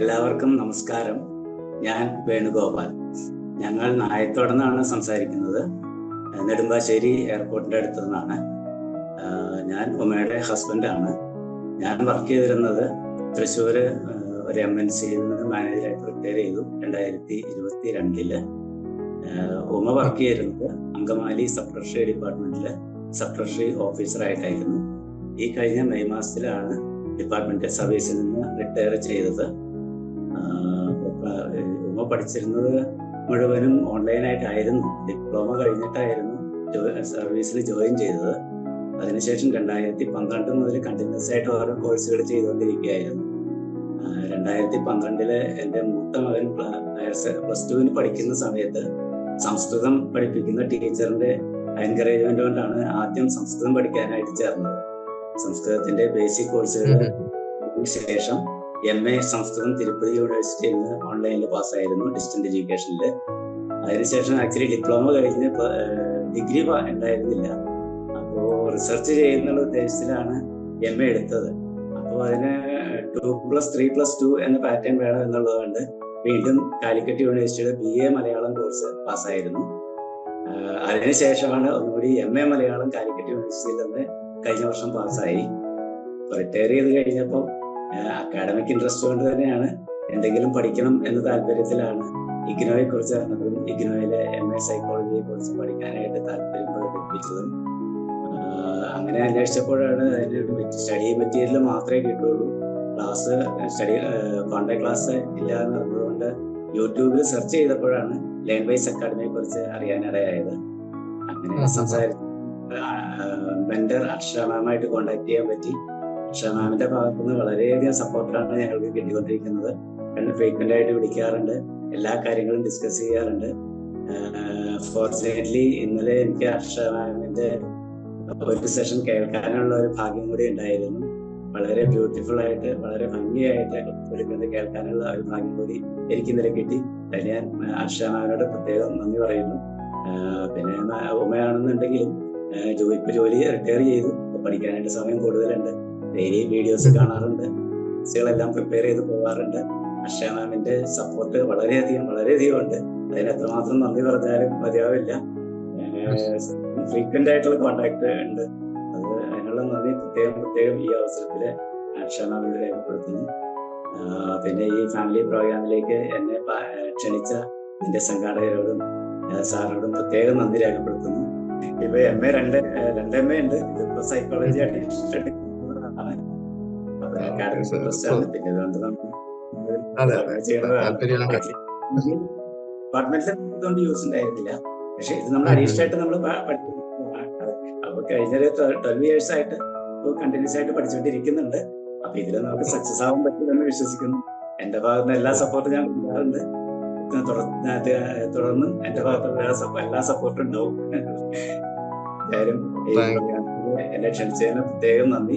എല്ലാവർക്കും നമസ്കാരം. ഞാൻ വേണുഗോപാൽ. ഞങ്ങൾ നായത്തോടെ നിന്നാണ് സംസാരിക്കുന്നത്. നെടുമ്പാശ്ശേരി എയർപോർട്ടിന്റെ അടുത്തു നിന്നാണ്. ഞാൻ ഉമയുടെ ഹസ്ബൻഡാണ് ഞാൻ വർക്ക് ചെയ്തിരുന്നത് തൃശ്ശൂർ ഒരു എം എൻ സിയിൽ നിന്ന് മാനേജറായിട്ട് റിട്ടയർ ചെയ്തു രണ്ടായിരത്തി ഇരുപത്തി രണ്ടിൽ ഉമ വർക്ക് ചെയ്തിരുന്നത് അങ്കമാലി സബ് ട്രഷറി ഡിപ്പാർട്ട്മെന്റിലെ സബ് ട്രഷറി ഓഫീസറായിട്ടായിരുന്നു ഈ കഴിഞ്ഞ മെയ് മാസത്തിലാണ് ഡിപ്പാർട്ട്മെന്റ് സർവീസിൽ നിന്ന് റിട്ടയർ ചെയ്തത്. ഉമ്മ പഠിച്ചിരുന്നത് മുഴുവനും ഓൺലൈനായിട്ടായിരുന്നു ഡിപ്ലോമ കഴിഞ്ഞിട്ടായിരുന്നു സർവീസിൽ ജോയിൻ ചെയ്തത്. അതിനുശേഷം രണ്ടായിരത്തി പന്ത്രണ്ട് മുതൽ കണ്ടിന്യൂസ് ആയിട്ട് ഓരോ കോഴ്സുകൾ ചെയ്തുകൊണ്ടിരിക്കുകയായിരുന്നു. രണ്ടായിരത്തി പന്ത്രണ്ടിൽ എന്റെ മൂത്ത മകൻ പ്ലസ് ടുവിന് പഠിക്കുന്ന സമയത്ത് സംസ്കൃതം പഠിപ്പിക്കുന്ന ടീച്ചറിന്റെ എൻകറേജ്മെന്റ് കൊണ്ടാണ് ആദ്യം സംസ്കൃതം പഠിക്കാനായിട്ട് ചേർന്നത്. സംസ്കൃതത്തിന്റെ ബേസിക് കോഴ്സുകൾ ശേഷം എം എ സംസ്കൃതം തിരുപ്പതി യൂണിവേഴ്സിറ്റിയിൽ നിന്ന് ഓൺലൈനിൽ പാസ്സായിരുന്നു ഡിസ്റ്റന്റ് എഡ്യൂക്കേഷനിൽ അതിനുശേഷം ആക്ച്വലി ഡിപ്ലോമ കഴിഞ്ഞ് ഡിഗ്രി ഉണ്ടായിരുന്നില്ല. അപ്പോൾ റിസർച്ച് ചെയ്യുന്ന ഉദ്ദേശത്തിലാണ് എം എ എടുത്തത്. അപ്പോൾ അതിന് two plus three plus two എന്ന പാറ്റേൺ വേണം എന്നുള്ളതുകൊണ്ട് വീണ്ടും കാലിക്കറ്റ് യൂണിവേഴ്സിറ്റിയുടെ ബി എ മലയാളം കോഴ്സ് പാസ്സായിരുന്നു അതിനുശേഷമാണ് ഒന്നുകൂടി എം എ മലയാളം കാലിക്കറ്റ് യൂണിവേഴ്സിറ്റിയിൽ നിന്ന് കഴിഞ്ഞ വർഷം പാസ്സായി റിട്ടയർ ചെയ്ത് കഴിഞ്ഞപ്പോൾ അക്കാഡമിക് ഇൻട്രസ്റ്റ് കൊണ്ട് തന്നെയാണ് എന്തെങ്കിലും പഠിക്കണം എന്ന താല്പര്യത്തിലാണ് ഇഗ്നോയെ കുറിച്ച് അറിഞ്ഞതും ഇഗ്നോയിലെ എം എ സൈക്കോളജിയെ കുറിച്ച് പഠിക്കാനായിട്ട് താല്പര്യം പ്രകടിപ്പിച്ചതും. അങ്ങനെ അന്വേഷിച്ചപ്പോഴാണ് അതിന് സ്റ്റഡി മെറ്റീരിയൽ മാത്രമേ കിട്ടുള്ളൂ ക്ലാസ് സ്റ്റഡി കോണ്ടാക്ട് ക്ലാസ് ഇല്ല എന്ന് അറിഞ്ഞതുകൊണ്ട് യൂട്യൂബിൽ സെർച്ച് ചെയ്തപ്പോഴാണ് ലേൺ വൈസ് അക്കാഡമിയെ കുറിച്ച് അറിയാനിടയായത്. അങ്ങനെ സംസാരിച്ചു മെന്റർ അക്ഷര മാമായിട്ട് കോണ്ടാക്ട് ചെയ്യാൻ പറ്റി. അക്ഷര മാമിന്റെ ഭാഗത്തു നിന്ന് വളരെയധികം സപ്പോർട്ടാണ് ഞങ്ങൾക്ക് കിട്ടിക്കൊണ്ടിരിക്കുന്നത്. ഫ്രീക്വന്റ് ആയിട്ട് വിളിക്കാറുണ്ട്. എല്ലാ കാര്യങ്ങളും ഡിസ്കസ് ചെയ്യാറുണ്ട്. ഫോർച്ചുനേറ്റ്ലി ഇന്നലെ എനിക്ക് അക്ഷര മാമിന്റെ ഒരു സെഷൻ കേൾക്കാനുള്ള ഒരു ഭാഗ്യം കൂടി ഉണ്ടായിരുന്നു. വളരെ ബ്യൂട്ടിഫുൾ ആയിട്ട് വളരെ ഭംഗിയായിട്ട് എടുക്കുന്നത് കേൾക്കാനുള്ള ഒരു ഭാഗ്യം കൂടി എനിക്ക് ഇന്നലെ കിട്ടി. അതിന് ഞാൻ അക്ഷര മാമിനോട് പ്രത്യേകം നന്ദി പറയുന്നു. പിന്നെ ഉമയാണെന്നുണ്ടെങ്കിലും ഇപ്പൊ ജോലി റിട്ടയർ ചെയ്തു. പഠിക്കാനായിട്ട് സമയം കൂടുതലുണ്ട്. ഡെയിലി വീഡിയോസ് കാണാറുണ്ട്. എല്ലാം പ്രിപ്പയർ ചെയ്ത് പോകാറുണ്ട്. അക്ഷയ മാമിന്റെ സപ്പോർട്ട് വളരെയധികം വളരെയധികം ഉണ്ട്. അതിന് എത്രമാത്രം നന്ദി പറഞ്ഞാലും മതിയാവില്ല. ഫ്രീക്വന്റ് ആയിട്ടുള്ള കോണ്ടാക്ട് ഉണ്ട്. അത് അതിനുള്ള നന്ദി പ്രത്യേകം പ്രത്യേകം ഈ അവസരത്തിൽ അക്ഷയ മാമിനെ രേഖപ്പെടുത്തുന്നു. പിന്നെ ഈ ഫാമിലി പ്രോഗ്രാമിലേക്ക് എന്നെ ക്ഷണിച്ച എന്റെ സംഘാടകരോടും സാറിനോടും പ്രത്യേകം നന്ദി രേഖപ്പെടുത്തുന്നു. ഇപ്പൊ എം എ രണ്ട് രണ്ട് എം എ ഉണ്ട്. ഇതിപ്പോ സൈക്കോളജി അഡീഷണൽ പിന്നെ ഡിപ്പാർട്ട്മെന്റിൽ ഇതുകൊണ്ട് യൂസ് ഉണ്ടായിരുന്നില്ല. പക്ഷെ ഇത് നമ്മൾ അഡീഷണൽ ആയിട്ട് നമ്മൾ അപ്പൊ കഴിഞ്ഞ ട്വൽവ് ഇയേഴ്സ് ആയിട്ട് കണ്ടിന്യൂസ് ആയിട്ട് പഠിച്ചുകൊണ്ടിരിക്കുന്നുണ്ട്. അപ്പൊ ഇതിൽ നമുക്ക് സക്സസ് ആവാൻ പറ്റുമെന്ന് വിശ്വസിക്കുന്നു. എന്റെ ഭാഗത്ത് നിന്ന് എല്ലാ സപ്പോർട്ടും ഞാൻ കൊടുക്കാറുണ്ട്. തുടർന്നും എന്റെ ഭാഗത്തുള്ള എല്ലാ സപ്പോർട്ടും ഉണ്ടാവും. എന്തായാലും എന്നെ ക്ഷണിച്ചതിന് പ്രത്യേകം നന്ദി.